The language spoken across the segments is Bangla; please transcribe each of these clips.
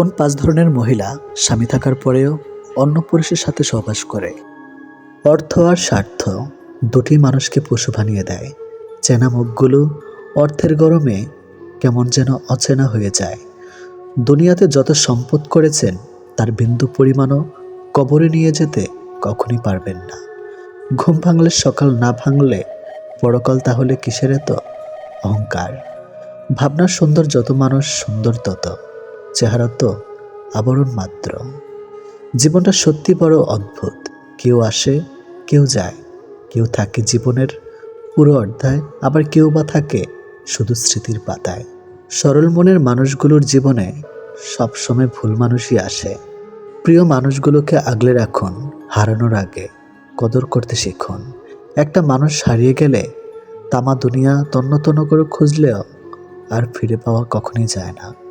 কোন পাঁচ ধরনের মহিলা স্বামী থাকার পরেও অন্য পুরুষের সাথে সহবাস করে। অর্থ আর স্বার্থ দুটি মানুষকে পশু বানিয়ে দেয়। চেনা মুখগুলো অর্থের গরমে কেমন যেন অচেনা হয়ে যায়। দুনিয়াতে যত সম্পদ করেছেন, তার বিন্দু পরিমাণও কবরে নিয়ে যেতে কখনই পারবেন না। ঘুম ভাঙলে সকাল না ভাঙলে পরকাল তাহলে কিসের এত অহংকার? ভাবনার সুন্দর যত মানুষ, সুন্দর তত। চেহারা তো আবরণ মাত্র। জীবনটা সত্যি বড় অদ্ভুত। কেউ আসে, কেউ যায়। কেউ থাকে জীবনের পুরো অধ্যায়, আবার কেউ বা থাকে শুধু স্মৃতির পাতায়। সরল মনের মানুষগুলোর জীবনে সবসময় ভুল মানুষই আসে। প্রিয় মানুষগুলোকে আগলে রাখুন, হারানোর আগে কদর করতে শিখুন। একটা মানুষ হারিয়ে গেলে তামা দুনিয়া তন্ন তন্ন করে খুঁজলেও আর ফিরে পাওয়া কখনই যায় না।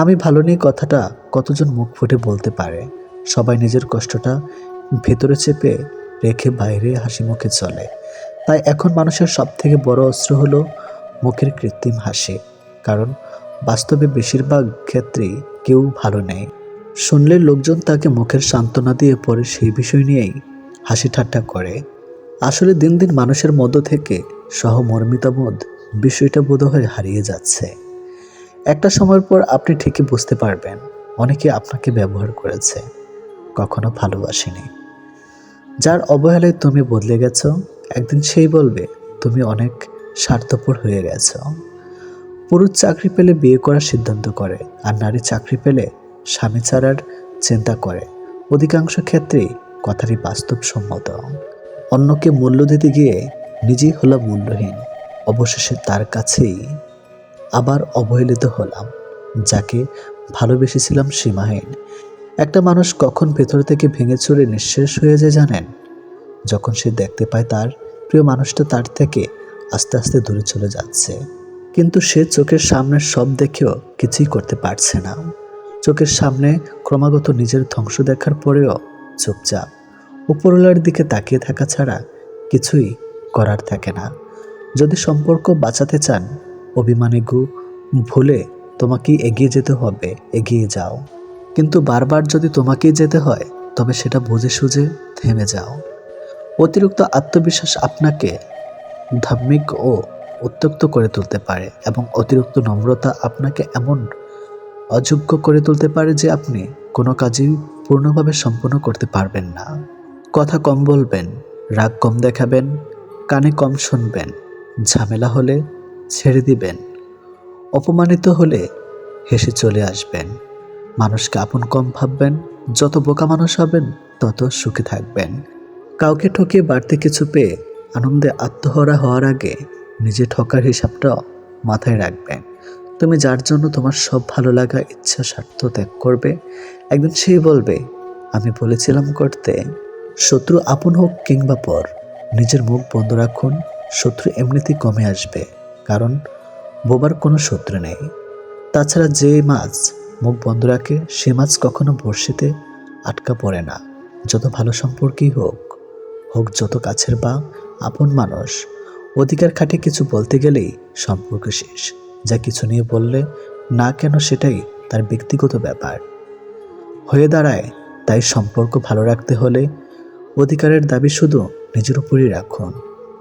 আমি ভালো নেই কথাটা কতজন মুখ ফুটে বলতে পারে? সবাই নিজের কষ্টটা ভেতরে চেপে রেখে বাইরে হাসি মুখে চলে। তাই এখন মানুষের সব থেকে বড় অস্ত্র হলো মুখের কৃত্রিম হাসি। কারণ বাস্তবে বেশিরভাগ ক্ষেত্রেই কেউ ভালো নেই। শুনলে লোকজন তাকে মুখের সান্ত্বনা দিয়ে পরে সেই বিষয় নিয়েই হাসি ঠাট্টা করে। আসলে দিন দিন মানুষের মধ্য থেকে সহমর্মিতাবোধ বিষয়টা বোধহয় হারিয়ে যাচ্ছে। একটা সময়ের পর আপনি ঠিকই বুঝতে পারবেন, অনেকে আপনাকে ব্যবহার করেছে, কখনো ভালোবাসেনি। যার অবহেলায় তুমি বদলে গেছো, একদিন সেই বলবে, তুমি অনেক স্বার্থপর হয়ে গেছো। পুরুষ চাকরি পেলে বিয়ে করার সিদ্ধান্ত করে, আর নারী চাকরি পেলে স্বামী ছাড়ার চিন্তা করে। অধিকাংশ ক্ষেত্রেই কথাটি বাস্তবসম্মত। অন্যকে মূল্য দিতে গিয়ে নিজেই হলো মূল্যহীন। অবশেষে তার কাছেই আবার অবহেলিত হলাম, যাকে ভালোবেসেছিলাম সীমাহীন। একটা মানুষ কখন ভেতর থেকে ভেঙে চুরে নিঃশেষ হয়ে যায় জানেন? যখন সে দেখতে পায় তার, প্রিয় মানুষটা তার থেকে আস্তে আস্তে দূরে চলে যাচ্ছে। কিন্তু সে চোখের সামনে সব দেখেও কিছুই করতে পারছে না। চোখের সামনে ক্রমাগত নিজের ধ্বংস দেখার পরেও চুপচাপ, উপরওয়ালার দিকে তাকিয়ে থাকা ছাড়া কিছুই করার থাকে না। যদি সম্পর্ক বাঁচাতে চান অভিমানে গু ভুলে তোমাকেই এগিয়ে যেতে হবে, এগিয়ে যাও। কিন্তু বারবার যদি তোমাকেই যেতে হয়, তবে সেটা বুঝে সুঝে থেমে যাও। অতিরিক্ত আত্মবিশ্বাস আপনাকে ধার্মিক ও উত্তক্ত করে তুলতে পারে এবং অতিরিক্ত নম্রতা আপনাকে এমন অযোগ্য করে তুলতে পারে যে আপনি কোনো কাজই পূর্ণভাবে সম্পন্ন করতে পারবেন না। কথা কম বলবেন, রাগ কম দেখাবেন, কানে কম শুনবেন, ঝামেলা হলে ছেড়ে দিবেন। অপমানিত হলে হেসে চলে আসবেন। মানুষকে আপন কম ভাববেন। যত বোকা মানুষ হবেন, তত সুখে থাকবেন। কাউকে ঠকিয়ে বাড়তি কিছু পেয়ে আনন্দে আত্মহরা হওয়ার আগে নিজে ঠকার হিসাবটা মাথায় রাখবেন। তুমি যার জন্য তোমার সব ভালো লাগা, ইচ্ছা, স্বার্থ ত্যাগ করবে, একদিন সেই বলবে, আমি বলেছিলাম করতে। শত্রু আপন হোক কিংবা পর, নিজের মুখ বন্ধ রাখুন। শত্রু এমনিতেই কমে আসবে। কারণ বোবার কোনো শত্রু নেই। তাছাড়া যে মাছ মুখ বন্ধ রাখে, সে মাছ কখনো বর্ষিতে আটকা পড়ে না। যত ভালো সম্পর্কই হোক হোক যত কাছের বা আপন মানুষ, অধিকার খাটে কিছু বলতে গেলেই সম্পর্ক শেষ। যা কিছু নিয়ে বললে না কেন সেটাই তার ব্যক্তিগত ব্যাপার। হয়ে দাঁড়ায়, তাই সম্পর্ক ভালো রাখতে হলে অধিকারের দাবি শুধু নিজের উপরই রাখুন,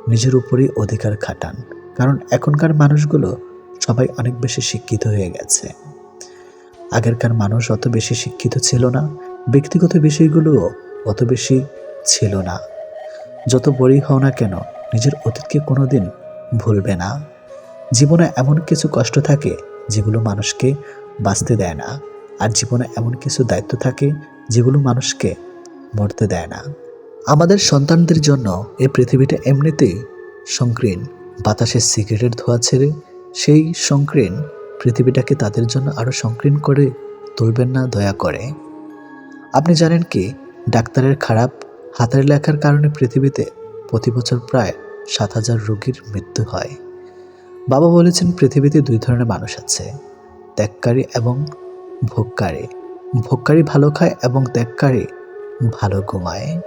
নিজের উপরই অধিকার খাটান। কারণ এখনকার মানুষগুলো সবাই অনেক বেশি শিক্ষিত হয়ে গেছে। আগেরকার মানুষ অত বেশি শিক্ষিত ছিল না, ব্যক্তিগত বিষয়গুলোও অত বেশি ছিল না। যত বড়ই হও না কেন, নিজের অতীতকে কোনোদিন ভুলবে না। জীবনে এমন কিছু কষ্ট থাকে যেগুলো মানুষকে বাঁচতে দেয় না, আর জীবনে এমন কিছু দায়িত্ব থাকে যেগুলো মানুষকে মরতে দেয় না। আমাদের সন্তানদের জন্য এই পৃথিবীটা এমনিতেই সংকীর্ণ। বাতাসের সিগারেটের ধোয়া ছেড়ে সেই সংকীর্ণ পৃথিবীটাকে তাদের জন্য আরও সংকীর্ণ করে তুলবেন না, দয়া করে। আপনি জানেন কি, ডাক্তারের খারাপ হাতের লেখার কারণে পৃথিবীতে প্রতি বছর প্রায় সাত হাজার রোগীর মৃত্যু হয়। বাবা বলেছেন পৃথিবীতে দুই ধরনের মানুষ আছে, ত্যাগকারী এবং ভোগকারী। ভোগকারী ভালো খায় এবং ত্যাগকারী ভালো ঘুমায়।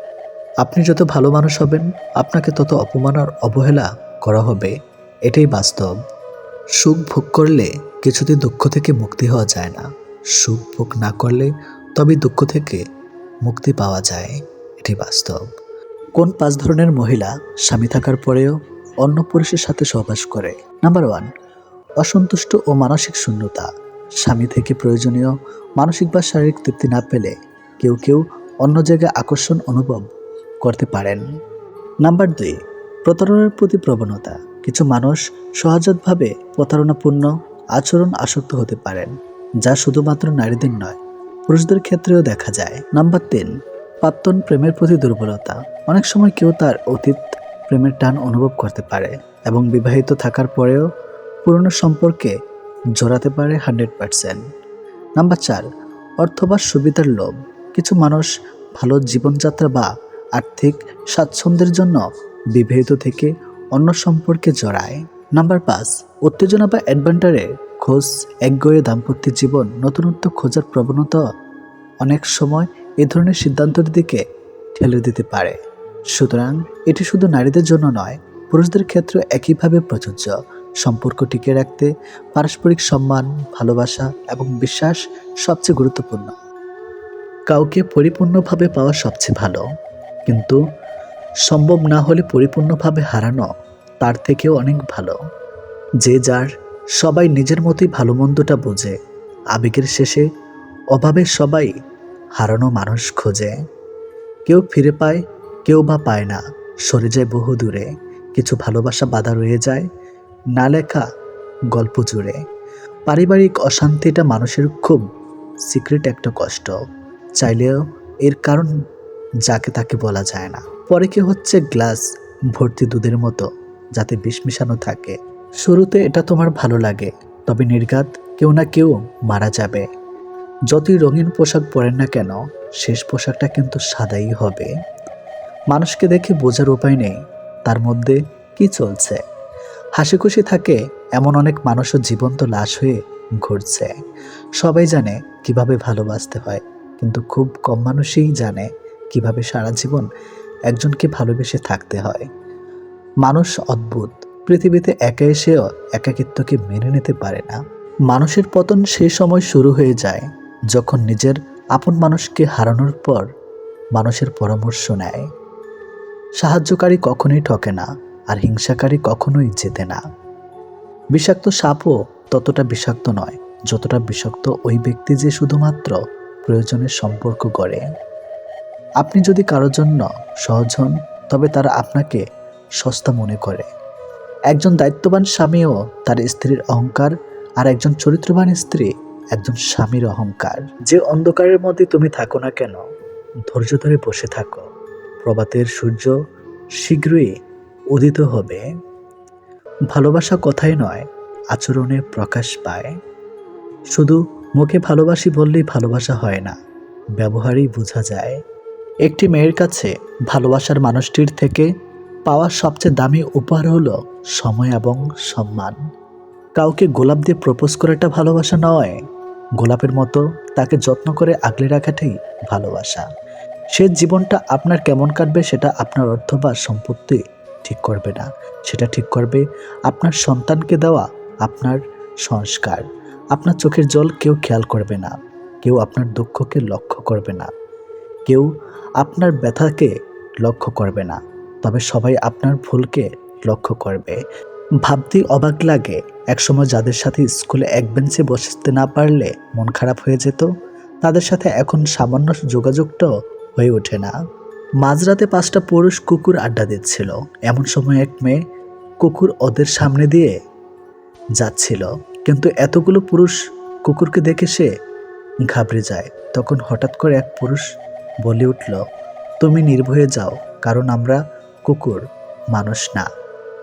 আপনি যত ভালো মানুষ হবেন, আপনাকে তত অপমান আর অবহেলা করা হবে, এটাই বাস্তব। সুখ ভোগ করলে কিছুতে দুঃখ থেকে মুক্তি হওয়া যায় না। সুখ ভোগ না করলে তবে দুঃখ থেকে মুক্তি পাওয়া যায় এটি বাস্তব। কোন পাঁচ ধরনের মহিলা স্বামী থাকার পরেও অন্য পুরুষের সাথে সহবাস করে? নাম্বার ওয়ান, অসন্তুষ্ট ও মানসিক শূন্যতা। স্বামী থেকে প্রয়োজনীয় মানসিক বা শারীরিক তৃপ্তি না পেলে কেউ কেউ অন্য জায়গায় আকর্ষণ অনুভব করতে পারেন। নাম্বার দুই প্রতারণার প্রতি প্রবণতা। কিছু মানুষ সহজাতভাবে প্রতারণাপূর্ণ আচরণ আসক্ত হতে পারেন, যা শুধুমাত্র নারীদের নয়, পুরুষদের ক্ষেত্রেও দেখা যায়। নাম্বার তিন প্রাক্তন প্রেমের প্রতি দুর্বলতা। অনেক সময় কেউ তার অতীত প্রেমের টান অনুভব করতে পারে এবং বিবাহিত থাকার পরেও পুরনো সম্পর্কে জড়াতে পারে হান্ড্রেড পারসেন্ট। নাম্বার চার, অর্থ বা সুবিধার লোভ। কিছু মানুষ ভালো জীবনযাত্রা বা আর্থিক স্বাচ্ছন্দ্যের জন্য বিবাহিত থেকে অন্য সম্পর্কে জড়ায়। নাম্বার পাঁচ, উত্তেজনা বা অ্যাডভেঞ্চারে খোঁজ একগয়ে দাম্পত্য জীবন, নতুনত্ব খোঁজার প্রবণতা অনেক সময় এ ধরনের সিদ্ধান্তের দিকে ঠেলে দিতে পারে। সুতরাং এটি শুধু নারীদের জন্য নয়, পুরুষদের ক্ষেত্রে একইভাবে প্রযোজ্য। সম্পর্ক টিকে রাখতে পারস্পরিক সম্মান, ভালোবাসা এবং বিশ্বাস সবচেয়ে গুরুত্বপূর্ণ। কাউকে পরিপূর্ণভাবে পাওয়া সবচেয়ে ভালো। কিন্তু সম্ভব না হলে পরিপূর্ণভাবে হারানো তার থেকেও অনেক ভালো। যে যার সবাই নিজের মতোই ভালো মন্দটা বোঝে, আবেগের শেষে অভাবে সবাই হারানো মানুষ খোঁজে। কেউ ফিরে পায়, কেউ বা পায় না, সরে যায় বহু দূরে। কিছু ভালোবাসা বাধা রয়ে যায়, না লেখা গল্প জুড়ে। পারিবারিক অশান্তিটা মানুষের খুব সিক্রেট একটা কষ্ট। চাইলেও এর কারণ যাকে তাকে বলা যায় না। পরে কি হচ্ছে গ্লাস? ভর্তি দুধের মতো, যাতে বিষ মিশানো থাকে। শুরুতে এটা তোমার ভালো লাগে, তবে নির্ঘাত কেউ না কেউ মারা যাবে। যতই রঙিন পোশাক পরেন না কেন, শেষ পোশাকটা কিন্তু সাদাই হবে। মানুষকে দেখে বোঝার উপায় নেই, তার মধ্যে কি চলছে? হাসি খুশি থাকে এমন অনেক মানুষও জীবন্ত লাশ হয়ে ঘুরছে। সবাই জানে কীভাবে ভালোবাসতে হয়, কিন্তু খুব কম মানুষই জানে কীভাবে সারা জীবন একজনকে ভালোবেসে থাকতে হয়। মানুষ অদ্ভুত। পৃথিবীতে একা এসেও একাকিত্বকে মেনে নিতে পারে না। মানুষের পতন সেই সময় শুরু হয়ে যায় যখন নিজের আপন মানুষকে হারানোর পর মানুষের পরামর্শ নেয়। সাহায্যকারী কখনোই ঠকে না আর হিংসাকারী কখনোই জেতে না। বিষাক্ত সাপও ততটা বিষাক্ত নয়, যতটা বিষাক্ত ওই ব্যক্তি যে শুধুমাত্র প্রয়োজনের সম্পর্ক গড়ে। আপনি যদি কারোর জন্য সহজ হন, তবে তারা আপনাকে সস্তা মনে করে। একজন দায়িত্ববান স্বামীও তার স্ত্রীর অহংকার আর একজন চরিত্রবান স্ত্রী একজন স্বামীর অহংকার। যে অন্ধকারের মধ্যে তুমি থাকো না কেন, ধৈর্য ধরে বসে থাকো। প্রভাতের সূর্য শীঘ্রই উদিত হবে। ভালোবাসা কথাই নয়, আচরণে প্রকাশ পায়। শুধু মুখে ভালোবাসি বললেই ভালোবাসা হয় না, ব্যবহারেই বোঝা যায়। একটি মেয়ের কাছে ভালোবাসার মানুষটির থেকে পাওয়া সবচেয়ে দামি উপহার হলো সময় এবং সম্মান। কাউকে গোলাপ দিয়ে প্রপোজ করাটা ভালোবাসা নয়। গোলাপের মতো তাকে যত্ন করে আগলে রাখাটাই ভালোবাসা। সে জীবনটা আপনার কেমন কাটবে সেটা আপনার অর্থ বা সম্পত্তি ঠিক করবে না। সেটা ঠিক করবে আপনার সন্তানকে দেওয়া আপনার সংস্কার। আপনার চোখের জল কেউ খেয়াল করবে না। কেউ আপনার দুঃখকে লক্ষ্য করবে না। কেউ আপনার ব্যথাকে লক্ষ্য করবে না, তবে সবাই আপনার ভুলকে লক্ষ্য করবে। ভাবতেই অবাক লাগে, একসময় যাদের সাথে স্কুলে এক বেঞ্চে বসতে না পারলে মন খারাপ হয়ে যেত, তাদের সাথে এখন সামান্য যোগাযোগটাও হয়ে ওঠে না। মাঝরাতে পাঁচটা পুরুষ কুকুর আড্ডা দিচ্ছিল। এমন সময় এক মেয়ে কুকুর ওদের সামনে দিয়ে যাচ্ছিল। কিন্তু এতগুলো পুরুষ কুকুরকে দেখে সে ঘাবড়ে যায়। তখন হঠাৎ করে এক পুরুষ বলে উঠল, তুমি নির্ভয়ে যাও, কারণ আমরা কুকুর, মানুষ না।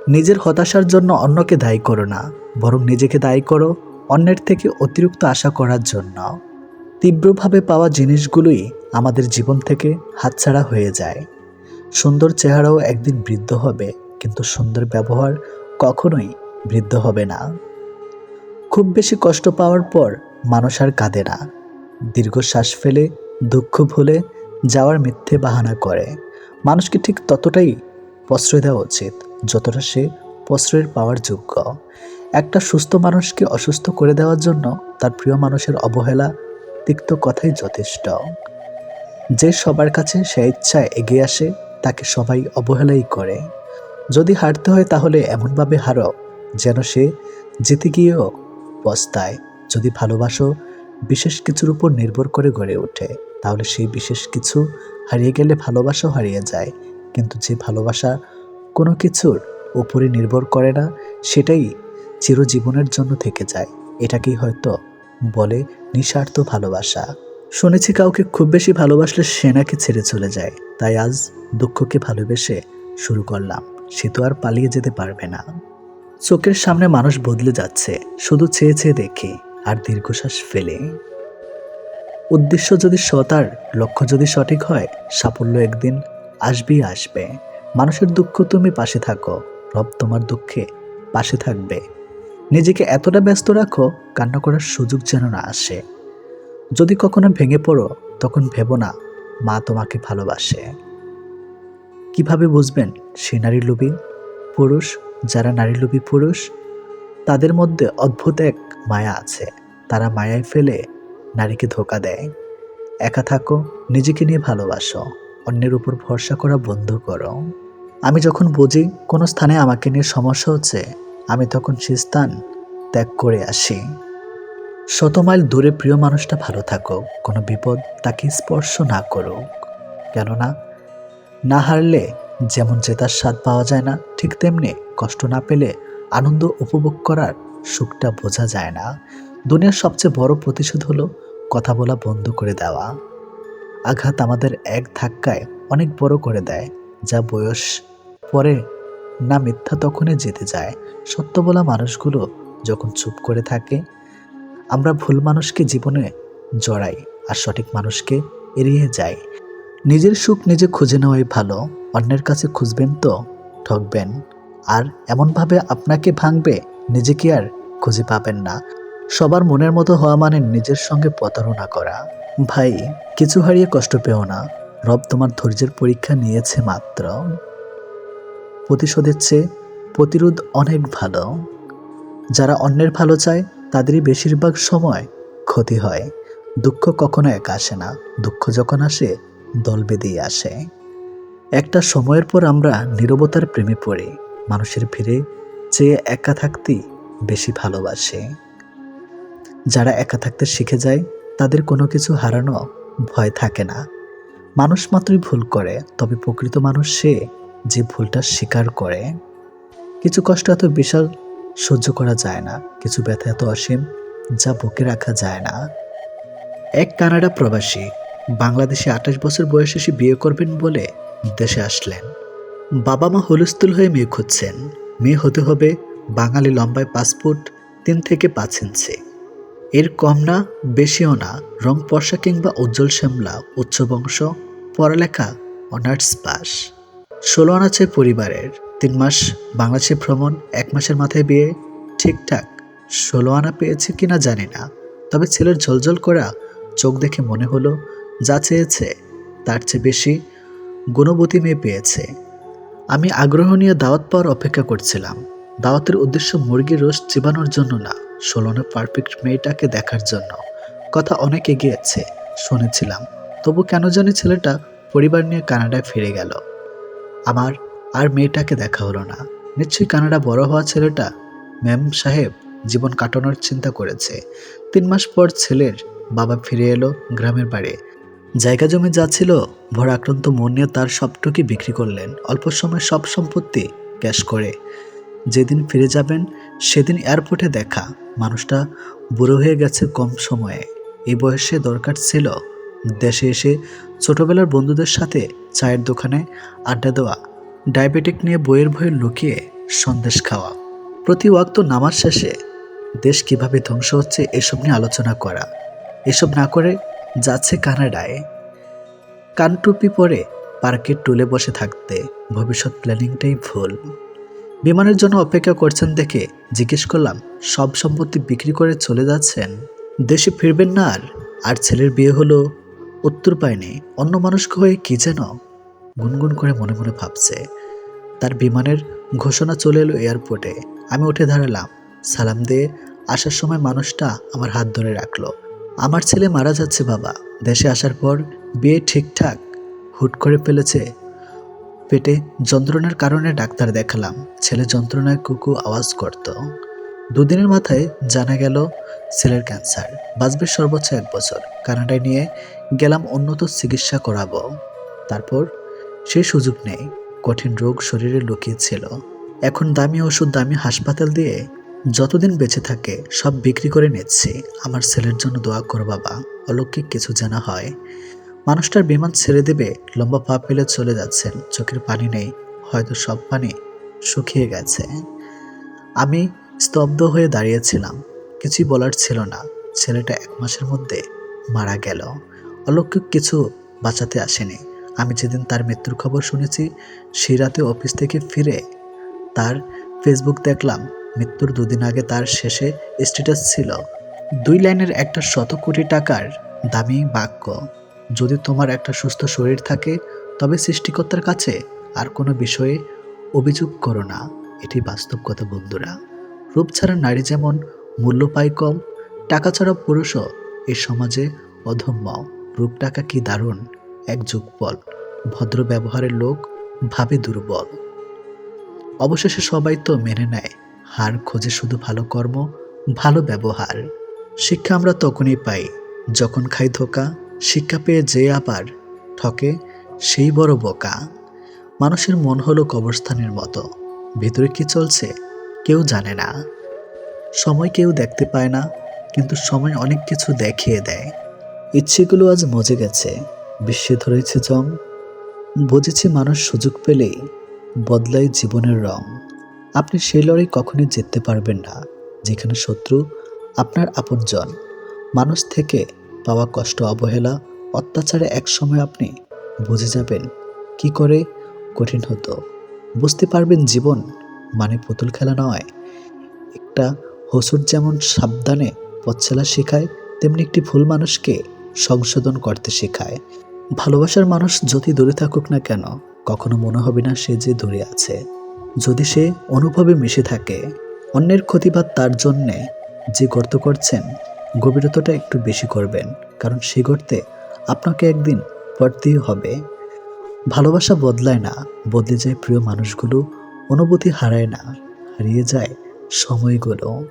নিজের হতাশার জন্য অন্যকে দায়ী করো না, বরং নিজেকে দায়ী করো অন্যের থেকে অতিরিক্ত আশা করার জন্য। তীব্রভাবে পাওয়া জিনিসগুলোই আমাদের জীবন থেকে হাতছাড়া হয়ে যায়। সুন্দর চেহারাও একদিন বৃদ্ধ হবে, কিন্তু সুন্দর ব্যবহার কখনোই বৃদ্ধ হবে না। খুব বেশি কষ্ট পাওয়ার পর মানুষ আর কাঁদে না। দীর্ঘশ্বাস ফেলে, দুঃখ ভুলে যাওয়ার মিথ্যে বাহানা করে। মানুষকে ঠিক ততটাই প্রশ্রয় দেওয়া উচিত, যতটা সে প্রশ্রয়ের পাওয়ার যোগ্য। একটা সুস্থ মানুষকে অসুস্থ করে দেওয়ার জন্য তার প্রিয় মানুষের অবহেলা তিক্ত কথাই যথেষ্ট। যে সবার কাছে সে ইচ্ছায় এগিয়ে আসে, তাকে সবাই অবহেলাই করে। যদি হারতে হয় তাহলে এমনভাবে হারো যেন সে জিতে গিয়েও পস্তায়। যদি ভালোবাসো, বিশেষ কিছুর উপর নির্ভর করে গড়ে ওঠে। তাহলে সেই বিশেষ কিছু হারিয়ে গেলে ভালোবাসাও হারিয়ে যায়। কিন্তু যে ভালোবাসা কোনো কিছুর উপরে নির্ভর করে না, সেটাই চিরজীবনের জন্য থেকে যায়। এটাকেই হয়তো বলে নিঃস্বার্থ ভালোবাসা। শুনেছি কাউকে খুব বেশি ভালোবাসলে সে নাকি ছেড়ে চলে যায়। তাই আজ দুঃখকে ভালোবেসে শুরু করলাম। সে তো আর পালিয়ে যেতে পারবে না। চোখের সামনে মানুষ বদলে যাচ্ছে। শুধু চেয়ে চেয়ে দেখে আর দীর্ঘশ্বাস ফেলে। উদ্দেশ্য যদি সৎ আর লক্ষ্য যদি সঠিক হয়, সাফল্য একদিন আসবেই আসবে। মানুষের দুঃখ তুমি পাশে থাকো, রব তোমার দুঃখে পাশে থাকবে। নিজেকে এতটা ব্যস্ত রাখো, কান্না করার সুযোগ যেন না আসে। যদি কখনো ভেঙে পড়ো, তখন ভেবো না, মা তোমাকে ভালোবাসে। কীভাবে বুঝবেন সে নারী লোভী পুরুষ? যারা নারী লোভী পুরুষ, তাদের মধ্যে অদ্ভুত এক মায়া আছে। তারা মায়ায় ফেলে নারীকে ধোকা দেয়। একা থাকো, নিজেকে নিয়ে ভালোবাসো, অন্যের উপর ভরসা করা বন্ধ করো। আমি যখন বুঝি কোনো স্থানে আমাকে নিয়ে সমস্যা হচ্ছে, আমি তখন সে স্থান ত্যাগ করে আসি। শত মাইল দূরে প্রিয় মানুষটা ভালো থাকো কোনো বিপদ তাকে স্পর্শ না করুক। কেননা, না হারলে যেমন জেতার স্বাদ পাওয়া যায় না, ঠিক তেমনি কষ্ট না পেলে আনন্দ উপভোগ করার সুখটা বোঝা যায় না। দুনিয়ার সবচেয়ে বড় প্রতিশোধ হলো কথা বলা বন্ধ করে দেওয়া। আঘাত আমাদের এক ধাক্কায় অনেক বড় করে দেয়, যা বয়স পরে না মিথ্যা তখনই যেতে যায়। সত্য বলা মানুষগুলো যখন চুপ করে থাকে, আমরা ভুল মানুষকে জীবনে জড়াই আর সঠিক মানুষকে এড়িয়ে যাই। নিজের সুখ নিজে খুঁজে নেওয়াই ভালো, অন্যের কাছে খুঁজবেন তো ঠকবেন। আর এমনভাবে আপনাকে ভাঙবে, নিজেকে আর খুঁজে পাবেন না। সবার মনের মতো হওয়া মানে নিজের সঙ্গে প্রতারণা করা। ভাই, কিছু হারিয়ে কষ্ট পেও না। রব তোমার ধৈর্যের পরীক্ষা নিয়েছে মাত্র। প্রতিশোধের চেয়ে প্রতিরোধ অনেক ভালো। যারা অন্যের ভালো চায়, তাদেরই বেশিরভাগ সময় ক্ষতি হয়। দুঃখ কখনো একা আসে না। দুঃখ যখন আসে, দল বেঁধেই আসে। একটা সময়ের পর আমরা নীরবতার প্রেমে পড়ি। মানুষের ভিড়ে চেয়ে একা থাকতেই বেশি ভালোবাসে। যারা একা থাকতে শিখে যায়, তাদের কোনো কিছু হারানো ভয় থাকে না। মানুষ মাত্রই ভুল করে, তবে প্রকৃত মানুষ সে যে ভুলটা স্বীকার করে। কিছু কষ্ট এত বিশাল সহ্য করা যায় না, কিছু ব্যথা এত অসীম যা বুকে রাখা যায় না। এক কানাডা প্রবাসী বাংলাদেশে আঠাশ বছর বয়সে সে বিয়ে করবেন বলে দেশে আসলেন। বাবা মা হুলস্থুল হয়ে মেয়ে খুঁজছেন। মেয়ে হতে হবে বাঙালি লম্বায় পাসপোর্ট তিন থেকে পাঁচ ইঞ্চি। এর কম না, বেশিও না। রং পর্ষা কিংবা উজ্জ্বল শ্যামলা, উচ্চ বংশ, পড়ালেখা, অনার্স পাস। ষোলো আনাচে পরিবারের। তিন মাস বাংলাদেশে ভ্রমণ, এক মাসের মাথায় বিয়ে। ঠিকঠাক। ষোলো আনা পেয়েছে কিনা জানি না। তবে ছেলের ঝলঝল করা চোখ দেখে মনে হলো, যা চেয়েছে, তার চেয়ে বেশি গুণবতী মেয়ে পেয়েছে। আমি আগ্রহ নিয়ে দাওয়াত পাওয়ার অপেক্ষা করছিলাম। দাওয়াতের উদ্দেশ্য মুরগির রোস্ট চিবানোর জন্য না ষোলনের পারফেক্ট মেয়েটাকে দেখার জন্য। কথা অনেক এগিয়েছে, শুনেছিলাম। তবু কেন জানি ছেলেটা পরিবার নিয়ে কানাডায় ফিরে গেল। আমার আর মেয়েটাকে দেখা হলো না। নিশ্চয়ই কানাডা বড় হওয়া ছেলেটা ম্যাম সাহেব জীবন কাটানোর চিন্তা করেছে। তিন মাস পর ছেলের বাবা ফিরে এলো গ্রামের বাড়ি। জায়গা জমি যা ছিল, ভরা আক্রান্ত মন নিয়ে তার সবটুকি বিক্রি করলেন। অল্প সময় সব সম্পত্তি ক্যাশ করে। যেদিন ফিরে যাবেন, সেদিন এয়ারপোর্টে দেখা। মানুষটা বুড়ো হয়ে গেছে কম সময়ে। এই বয়সে দরকার ছিল দেশে এসে ছোটবেলার বন্ধুদের সাথে চায়ের দোকানে আড্ডা দেওয়া, ডায়াবেটিক নিয়ে বইয়ের ভয়ে লুকিয়ে সন্দেশ খাওয়া। প্রতি ওয়াক্ত নামার শেষে দেশ কীভাবে ধ্বংস হচ্ছে এসব নিয়ে আলোচনা করা। এসব না করে যাচ্ছে কানাডায়। কানটুপি পরে পার্কের টুলে বসে থাকতে। ভবিষ্যৎ প্ল্যানিংটাই ভুল। বিমানের জন্য অপেক্ষা করছেন দেখে জিজ্ঞেস করলাম, সব সম্পত্তি বিক্রি করে চলে যাচ্ছেন? দেশে ফিরবেন না আর? আর ছেলের বিয়ে হলো? উত্তর পায়নি অন্য মানুষকে হয়ে কি যেন? গুনগুন করে মনে মনে ভাবছে। তার বিমানের ঘোষণা চলে এলো এয়ারপোর্টে। আমি উঠে দাঁড়ালাম। সালাম দিয়ে আসার সময় মানুষটা আমার হাত ধরে রাখল। আমার ছেলে মারা যাচ্ছে বাবা। দেশে আসার পর বিয়ে ঠিকঠাক হুট করে ফেলেছে পেটে যন্ত্রণার কারণে ডাক্তার দেখালাম। ছেলে যন্ত্রণায় কুকু আওয়াজ করত। দুদিনের মাথায় জানা গেল ছেলের ক্যান্সার। বাঁচবে সর্বোচ্চ এক বছর। কানাডায় নিয়ে গেলাম উন্নত চিকিৎসা করাবো। তারপর সে সুযোগ নেই। কঠিন রোগ শরীরে লুকিয়েছিল। এখন দামি ওষুধ দামি হাসপাতাল দিয়ে যতদিন বেঁচে থাকে সব বিক্রি করে নিচ্ছি। আমার ছেলের জন্য দোয়া করো বাবা। অলৌকিক কিছু জানা হয়। মানুষটার বিমান ছেড়ে দেবে, লম্বা পা ফেলে চলে যাচ্ছেন। চোখের পানি নেই, হয়তো সব পানি শুকিয়ে গেছে। আমি স্তব্ধ হয়ে দাঁড়িয়েছিলাম, কিছুই বলার ছিল না। ছেলেটা এক মাসের মধ্যে মারা গেল। অলৌকিক কিছু বাঁচাতে আসেনি। আমি যেদিন তার মৃত্যুর খবর শুনেছি, সেই রাতে অফিস থেকে ফিরে তার ফেসবুক দেখলাম। মৃত্যুর দুদিন আগে তার শেষে স্ট্যাটাস ছিল। দুই লাইনের একটা শত কোটি টাকার দামি বাক্য। যদি তোমার একটা সুস্থ শরীর থাকে, তবে সৃষ্টিকর্তার কাছে আর কোনো বিষয়ে অভিযোগ করো না। এটি বাস্তব কথা, বন্ধুরা। রূপ ছাড়া নারী যেমন মূল্য পায় কম, টাকা ছাড়া পুরুষও এ সমাজে অধম্য রূপ টাকা কি দারুণ এক যুগপল ভদ্র ব্যবহারের লোক ভাবে দুর্বল। অবশেষে সবাই তো মেনে নেয়, হার খোঁজে শুধু ভালো কর্ম, ভালো ব্যবহার। শিক্ষা আমরা তখনই পাই যখন খাই ধোকা শিক্ষা পেয়ে যে আবার ঠকে সেই বড় বোকা। মানুষের মন হলো কবরস্থানের মতো। ভিতরে কি চলছে কেউ জানে না। সময় কেউ দেখতে পায় না, কিন্তু সময় অনেক কিছু দেখিয়ে দেয়। ইচ্ছেগুলো আজ মজে গেছে, বিশ্বে ধরেছে জং বুঝেছি মানুষ সুযোগ পেলেই বদলায় জীবনের রং। আপনি সেই লড়াই কখনই জিততে পারবেন না, যেখানে শত্রু আপনার আপনজন। মানুষ থেকে পাওয়া কষ্ট অবহেলা, অত্যাচারে একসময় আপনি বুঝে যাবেন কি করে কঠিন হতো। বুঝতে পারবেন জীবন মানে পুতুল খেলা নয়। একটা হসুর যেমন সাবধানে পথচলা শেখায়, তেমনি একটি ভুল মানুষকে সংশোধন করতে শেখায়। ভালোবাসার মানুষ যদি দূরে থাকুক না কেন, কখনো মনে হবে না সে যে দূরে আছে। যদি সে অনুভবে মিশে থাকে, অন্যের ক্ষতিবাদ তার জন্যে যে গর্ত করছেন গভীরতাটা একটু বেশি করবেন, কারণ সে গর্তে আপনাকে একদিন পড়তেই হবে। ভালোবাসা বদলায় না, বদলে যায় প্রিয় মানুষগুলো, অনুভূতি হারায় না, হারিয়ে যায় সময়গুলো।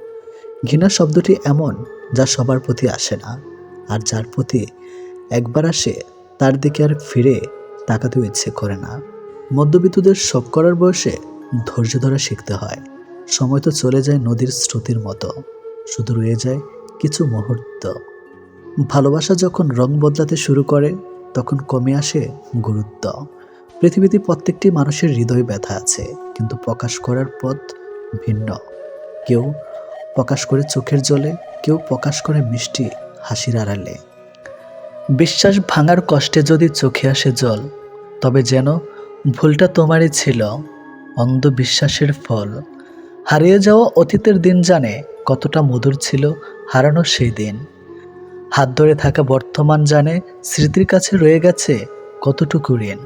ঘৃণা শব্দটি এমন যা সবার প্রতি আসে না, আর যার প্রতি একবার আসে, তার দিকে আর ফিরে তাকাতেও ইচ্ছে করে না। মধ্যবিত্তদের শখ করার বয়সে ধৈর্য ধরা শিখতে হয়। সময় তো চলে যায় নদীর স্রোতের মতো। শুধু রয়ে যায় কিছু মুহূর্ত। ভালোবাসা যখন রং বদলাতে শুরু করে, তখন কমে আসে গুরুত্ব। পৃথিবীতে প্রত্যেকটি মানুষের হৃদয় ব্যথা আছে, কিন্তু প্রকাশ করার পথ ভিন্ন। কেউ প্রকাশ করে চোখের জলে, কেউ প্রকাশ করে মিষ্টি হাসির আড়ালে। বিশ্বাস ভাঙার কষ্টে যদি চোখে আসে জল, তবে যেন ভুলটা তোমারই ছিল, অন্ধবিশ্বাসের ফল। হারিয়ে যাওয়া অতীতের দিন জানে কতটা মধুর ছিল হারানো সেই দিন। হাত ধরে থাকা বর্তমান জানে স্মৃতির কাছে রয়ে গেছে কতটুকু ঋণ।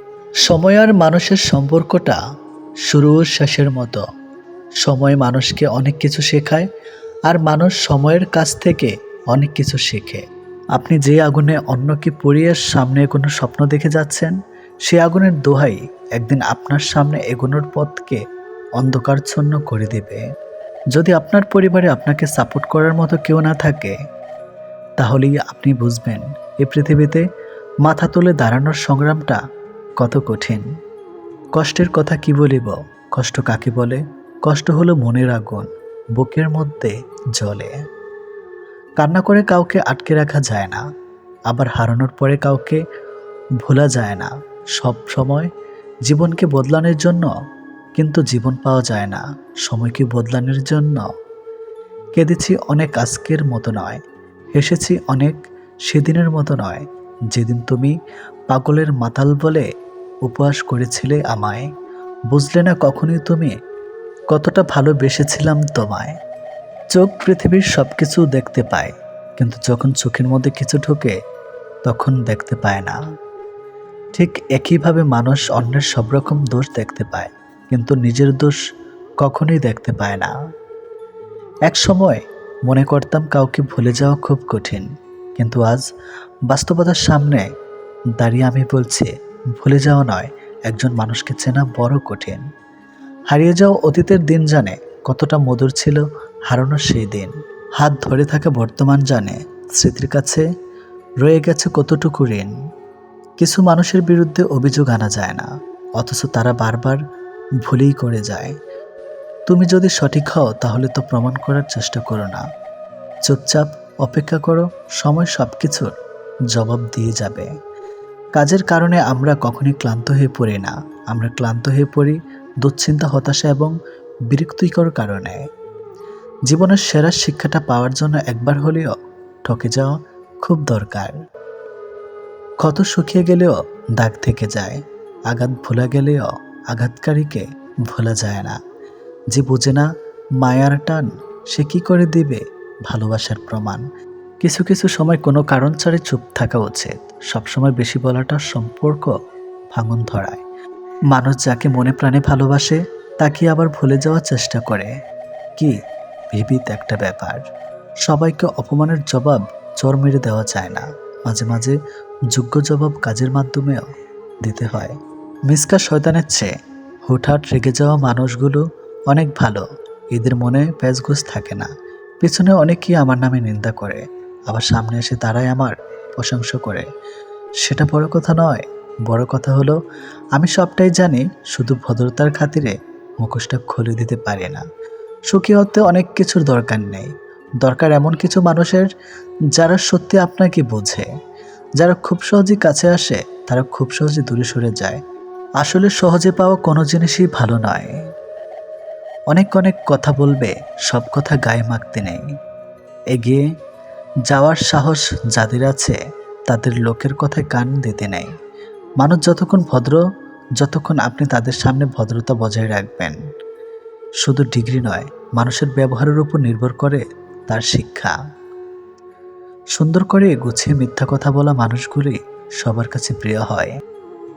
সময় আর মানুষের সম্পর্কটা শুরু শেষের মতো। সময় মানুষকে অনেক কিছু শেখায় আর মানুষ সময়ের কাছ থেকে অনেক কিছু শেখে। আপনি যে আগুনে অন্যকে পুড়িয়ে সামনে কোনো স্বপ্ন দেখে যাচ্ছেন, সে আগুনের দোহাই একদিন আপনার সামনে এগোনোর পথকে অন্ধকারচ্ছন্ন করে দেবে। যদি আপনার পরিবারে আপনাকে সাপোর্ট করার মতো কেউ না থাকে, তাহলেই আপনি বুঝবেন এই পৃথিবীতে মাথা তুলে দাঁড়ানোর সংগ্রামটা কত কঠিন। কষ্টের কথা কি বলিব? কষ্ট কাকে বলে? কষ্ট হলো মনের আগুন, বুকের মধ্যে জলে কান্না করে কাউকে আটকে রাখা যায় না, আবার হারানোর পরে কাউকে ভোলা যায় না। সব সময় জীবনকে বদলানোর জন্য কিন্তু জীবন পাওয়া যায় না। সময়কে বদলানোর জন্য? কেঁদেছি অনেক আজকের মতো নয়। হেসেছি অনেক সেদিনের মতো নয়। যেদিন তুমি পাগলের মাতাল বলে উপহাস করেছিলে আমায়, বুঝলে না কখনোই তুমি কতটা ভালোবেসেছিলাম তোমায়। চোখ পৃথিবীর সব কিছু দেখতে পায়, কিন্তু যখন চোখের মধ্যে কিছু ঢোকে, তখন দেখতে পায় না। ঠিক একইভাবে মানুষ অন্যের সব রকম দোষ দেখতে পায়। কিন্তু নিজের দোষ কখনোই দেখতে পায় না। এক সময় মনে করতাম কাউকে ভুলে যাওয়া খুব কঠিন, কিন্তু আজ বাস্তবতার সামনে দাঁড়িয়ে আমি বলছি, ভুলে যাওয়া নয়, একজন মানুষকে চেনা বড় কঠিন। হারিয়ে যাওয়া অতীতের দিন জানে কতটা মধুর ছিল হারানোর সেই দিন। হাত ধরে থাকা বর্তমান জানে স্মৃতির কাছে রয়ে গেছে কতটুকু ঋণ। কিছু মানুষের বিরুদ্ধে অভিযোগ আনা যায় না, অথচ তারা বারবার ভুলেই করে যায়। তুমি যদি সঠিক হও, তাহলে তো প্রমাণ করার চেষ্টা করো না। চুপচাপ অপেক্ষা করো, সময় সব কিছুর জবাব দিয়ে যাবে। কাজের কারণে আমরা কখনই ক্লান্ত হয়ে পড়ি না। আমরা ক্লান্ত হয়ে পড়ি দুশ্চিন্তা, হতাশা এবং বিরক্তিকর কারণে। জীবনের সেরা শিক্ষাটা পাওয়ার জন্য একবার হলেও ঠকে যাওয়া খুব দরকার। ক্ষত শুকিয়ে গেলেও দাগ থেকে যায়। আঘাত ভোলা গেলেও আঘাতকারীকে ভোলা যায় না। যে বোঝে না মায়ার টান, সে কি করে দিবে ভালোবাসার প্রমাণ? কিছু কিছু সময় কোনো কারণ ছাড়ে চুপ থাকা উচিত। সবসময় বেশি বলাটা সম্পর্ক ভাঙন ধরায়। মানুষ যাকে মনে প্রাণে ভালোবাসে, তাকে আবার ভুলে যাওয়ার চেষ্টা করে। কি বিবিত একটা ব্যাপার। সবাইকে অপমানের জবাব চর মেরে দেওয়া যায় না। মাঝে মাঝে যোগ্য জবাব কাজের মাধ্যমেও দিতে হয়। মিসকা শয়তানের চেয়ে হুটহাট রেগে যাওয়া মানুষগুলো অনেক ভালো। এদের মনে প্যাচগোস থাকে না। পেছনে অনেকেই আমার নামে নিন্দা করে। আবার সামনে এসে তারাই আমার প্রশংসা করে। সেটা বড় কথা নয়। বড় কথা হলো, আমি সবটাই জানি, শুধু ভদ্রতার খাতিরে মুখোশটা খুলে দিতে পারি না। সুখী হতে অনেক কিছুর দরকার নেই। দরকার এমন কিছু মানুষের যারা সত্যি আপনাকে বোঝে। যারা খুব সহজেই কাছে আসে, তারা খুব সহজে দূরে সরে যায়। আসলে সহজে পাওয়া কোনো জিনিসই ভালো নয়। অনেক অনেক কথা বলবে, সব কথা গায়ে মাখতে নেই। এগিয়ে যাওয়ার সাহস যাদের আছে, তাদের লোকের কথায় কান দিতে নেই। মানুষ যতক্ষণ ভদ্র, যতক্ষণ আপনি তাদের সামনে ভদ্রতা বজায় রাখবেন। শুধু ডিগ্রি নয়, মানুষের ব্যবহারের উপর নির্ভর করে তার শিক্ষা। সুন্দর করে গুছিয়ে মিথ্যা কথা বলা মানুষগুলি সবার কাছে প্রিয় হয়।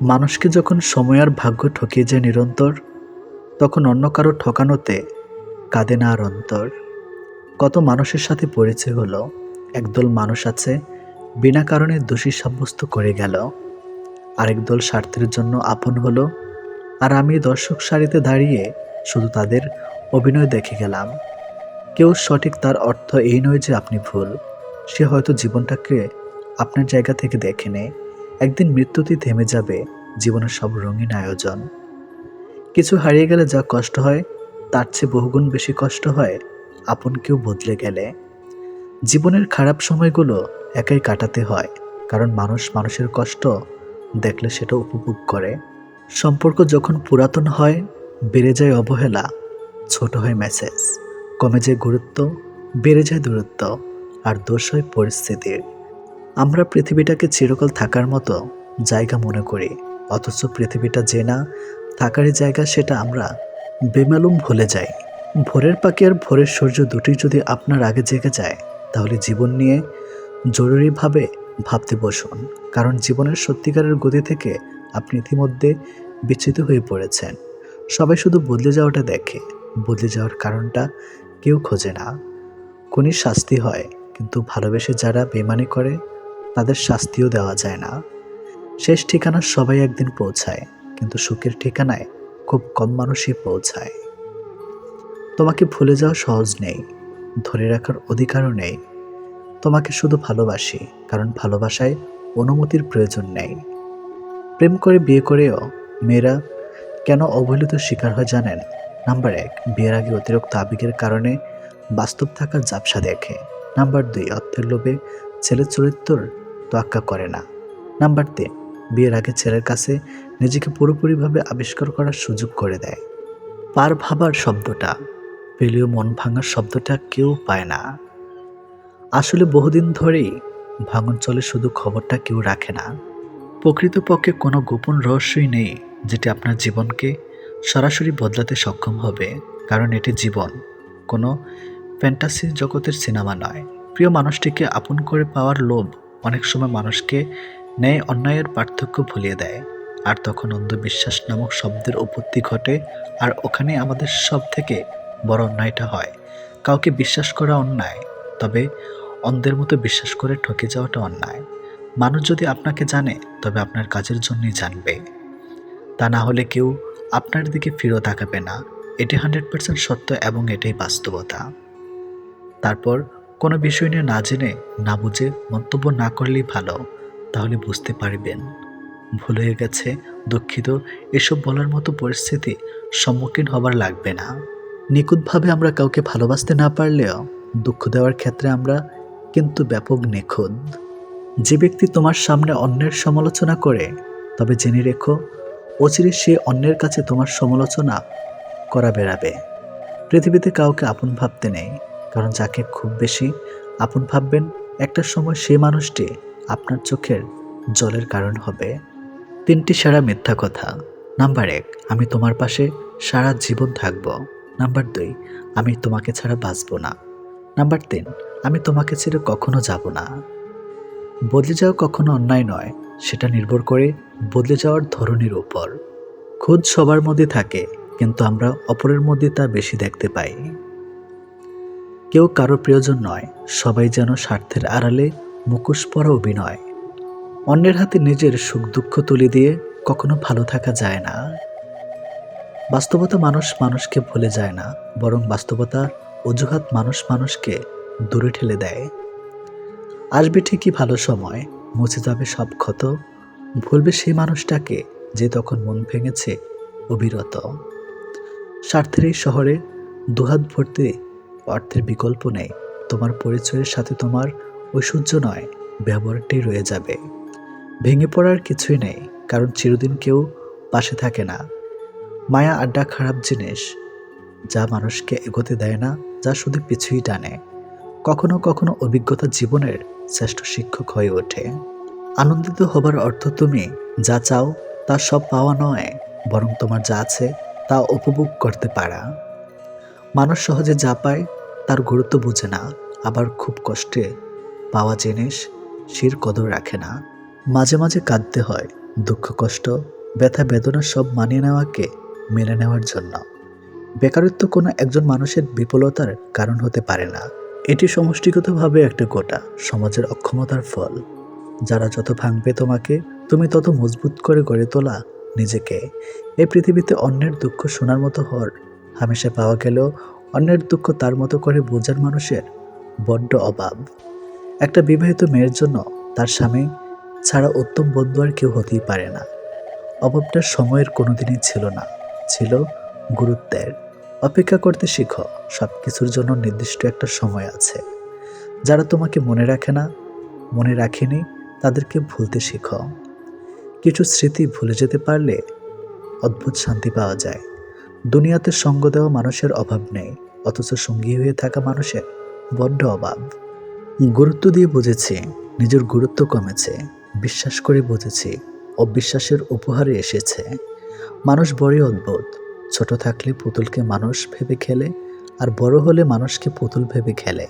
মানুষকে যখন সময় আর ভাগ্য ঠকিয়ে যায় নিরন্তর, তখন অন্য কারও ঠকানোতে কাঁদে না আর অন্তর। কত মানুষের সাথে পরিচয় হলো, একদল মানুষ আছে, বিনা কারণে দোষী সাব্যস্ত করে গেল। আরেক দল স্বার্থের জন্য আপন হলো, আর আমি দর্শক সারিতে দাঁড়িয়ে শুধু তাদের অভিনয় দেখে গেলাম। কেউ সঠিক তার অর্থ এই নয় যে আপনি ভুল, সে হয়তো জীবনটাকে আপনার জায়গা থেকে দেখে নেয় একদিন মৃত্যুতে থেমে যাবে জীবনের সব রঙিন আয়োজন। কিছু হারিয়ে গেলে যা কষ্ট হয়, তার চেয়ে বহুগুণ বেশি কষ্ট হয় আপন কেউ বদলে গেলে। জীবনের খারাপ সময়গুলো একাই কাটাতে হয়, কারণ মানুষ মানুষের কষ্ট দেখলে সেটা উপভোগ করে। সম্পর্ক যখন পুরাতন হয়, বেড়ে যায় অবহেলা, ছোট হয় মেসেজ কমে যায় গুরুত্ব, বেড়ে যায় দূরত্ব, আর দোষ হয় পরিস্থিতির। আমরা পৃথিবীটাকে চিরকাল থাকার মতো জায়গা মনে করি, অথচ পৃথিবীটা যে না, থাকারই জায়গা সেটা আমরা বেমালুম ভুলে যাই। ভোরের পাখি আর ভোরের সূর্য দুটি যদি আপনার আগে জেগে যায়, তাহলে জীবন নিয়ে জরুরিভাবে ভাবতে বসুন, কারণ জীবনের সত্যিকারের গতি থেকে আপনি ইতিমধ্যে বিচ্ছিত হয়ে পড়েছেন। সবাই শুধু বদলে যাওয়াটা দেখে, বদলে যাওয়ার কারণটা কেউ খোঁজে না। কোনই শাস্তি হয়, কিন্তু ভালোবেসে যারা বেমানি করে তাদের শাস্তিও দেওয়া যায় না। শেষ ঠিকানা সবাই একদিন পৌঁছায়, কিন্তু সুখের ঠিকানায় খুব কম মানুষই পৌঁছায়। তোমাকে ভুলে যাওয়া সহজ নেই, ধরে রাখার অধিকারও নেই। তোমাকে শুধু ভালোবাসি, কারণ ভালোবাসায় অনুমতির প্রয়োজন নেই। প্রেম করে বিয়ে করেও মেয়েরা কেন অবহেলিত শিকার হয় জানেন? নাম্বার এক, বিয়ের আগে অতিরিক্ত আবেগের কারণে বাস্তব থাকার জাপসা দেখে। নাম্বার দুই, অর্থের লোভে ছেলের চরিত্র তোয়াক্কা করে না। নাম্বার তিন, বিয়ের আগে ছেলের কাছে নিজেকে পুরোপুরিভাবে আবিষ্কার করার সুযোগ করে দেয়। পার ভাবার শব্দটা, পেলেও মন ভাঙার শব্দটা কেউ পায় না। আসলে বহুদিন ধরেই ভাঙন চলে শুধু খবরটা কেউ রাখে না। প্রকৃতপক্ষে কোনো গোপন রহস্যই নেই যেটি আপনার জীবনকে সরাসরি বদলাতে সক্ষম হবে, কারণ এটি জীবন। কোনো ফ্যান্টাসি জগতের সিনেমা নয়। প্রিয় মানুষটিকে আপন করে পাওয়ার লোভ অনেক সময় মানুষকে ন্যায় অন্যায়ের পার্থক্য ভুলিয়ে দেয়। আর তখন অন্ধবিশ্বাস নামক শব্দের উপত্তি ঘটে আর ওখানে আমাদের সব থেকে বড় অন্যায়টা হয়। কাউকে বিশ্বাস করা অন্যায়, তবে অন্ধের মতো বিশ্বাস করে ঠকে যাওয়াটা অন্যায়। মানুষ যদি আপনাকে জানে, তবে আপনার কাজের জন্যই জানবে। তা না হলে কেউ আপনার দিকে ফিরেও তাকাবে না। এটি হান্ড্রেড পার্সেন্ট সত্য এবং এটাই বাস্তবতা। তারপর কোনো বিষয় নিয়ে না জেনে, না বুঝে মন্তব্য না করলেই ভালো, তাহলে বুঝতে পারবেন। ভুল হয়ে গেছে, দুঃখিত, এসব বলার মতো পরিস্থিতি সম্মুখীন হবার লাগবে না। নিখুঁতভাবে আমরা কাউকে ভালোবাসতে না পারলেও দুঃখ দেওয়ার ক্ষেত্রে আমরা কিন্তু ব্যাপক নিখুঁত। যে ব্যক্তি তোমার সামনে অন্যের সমালোচনা করে, তবে জেনে রেখো অচিরে সে অন্যের কাছে তোমার সমালোচনা করা বেড়াবে। পৃথিবীতে কাউকে আপন ভাবতে নেই। কারণ যাকে খুব বেশি আপন ভাববেন, একটা সময় সে মানুষটি আপনার চোখের জলের কারণ হবে। তিনটি সারা মিথ্যা কথা। নাম্বার এক, আমি তোমার পাশে সারা জীবন থাকব। নাম্বার দুই, আমি তোমাকে ছাড়া বাঁচব না। নাম্বার তিন, আমি তোমাকে ছেড়ে কখনো যাব না। বদলে যাওয়া কখনো অন্যায় নয়, সেটা নির্ভর করে বদলে যাওয়ার ধরনের উপর। খোঁজ সবার মধ্যে থাকে, কিন্তু আমরা অপরের মধ্যে তা বেশি দেখতে পাই। কেউ কারও প্রিয়জন নয়, সবাই যেন স্বার্থের আড়ালে মুখোশ পরা অভিনয়। অন্যের হাতে নিজের সুখ দুঃখ তুলে দিয়ে কখনো ভালো থাকা যায় না। বাস্তবতা মানুষ মানুষকে ভুলে যায় না, বরং বাস্তবতা অজুহাত মানুষ মানুষকে দূরে ঠেলে দেয়। আসবে ঠিকই ভালো সময়, মুছে যাবে সব ক্ষত, ভুলবে সেই মানুষটাকে যে তখন মন ভেঙেছে অবিরত। স্বার্থের এই শহরে দুহাত ভর্তি অর্থের বিকল্প নেই। তোমার পরিচয়ের সাথে তোমার ঐশ্বর্য নয়, ব্যবহারটি রয়ে যাবে। ভেঙে পড়ার কিছুই নেই, কারণ চিরদিন কেউ পাশে থাকে না। মায়া আড্ডা খারাপ জিনিস, যা মানুষকে এগোতে দেয় না, যা শুধু পিছুই টানে। কখনো কখনো অভিজ্ঞতা জীবনের শ্রেষ্ঠ শিক্ষক হয়ে ওঠে। আনন্দিত হবার অর্থ তুমি যা চাও তা সব পাওয়া নয়, বরং তোমার যা আছে তা উপভোগ করতে পারা। মানুষ সহজে যা পায় তার গুরুত্ব বোঝে না, আবার খুব কষ্টে। পাওয়া জিনিস শির কদর রাখে না। মাঝে মাঝে কাঁদতে হয়, দুঃখ, কষ্ট, ব্যথা, বেদনা সব মানিয়ে নেওয়াকে মেনে নেওয়ার জন্য। বেকারত্ব কোনো একজন মানুষের বিফলতার কারণ হতে পারে না। এটি সমষ্টিগতভাবে একটা গোটা সমাজের অক্ষমতার ফল। যারা যত ভাঙবে তোমাকে, তুমি তত মজবুত করে গড়ে তোলা নিজেকে। এই পৃথিবীতে অন্যের দুঃখ শোনার মতো হর হামেশা পাওয়া গেলেও অন্যের দুঃখ তার মতো করে বোঝার মানুষের বড্ড অভাব। একটা বিবাহিত মেয়ের জন্য তার স্বামী ছাড়া উত্তম বন্ধু আর কেউ হতেই পারে না। অভাবটা সময়ের কোনোদিনই ছিল না, ছিল গুরুত্বের। অপেক্ষা করতে শিখো সব কিছুর জন্য নির্দিষ্ট একটা সময় আছে। যারা তোমাকে মনে রাখে না, মনে রাখেনি, তাদেরকে ভুলতে শিখো। কিছু স্মৃতি ভুলে যেতে পারলে অদ্ভুত শান্তি পাওয়া যায়। দুনিয়াতে সঙ্গ দেওয়া মানুষের অভাব নেই। অথচ সঙ্গী হয়ে থাকা মানুষের বড্ড অভাব। গুরুত্ব দিয়ে বুঝেছি, নিজের গুরুত্ব কমেছে, বিশ্বাস করে বুঝেছি, অবিশ্বাসের উপহারে এসেছে। মানুষ বড়ই অদ্ভুত, ছোট থাকলে পুতুলকে মানুষ ভেবে খেলে, আর বড় হলে মানুষকে পুতুল ভেবে খেলে।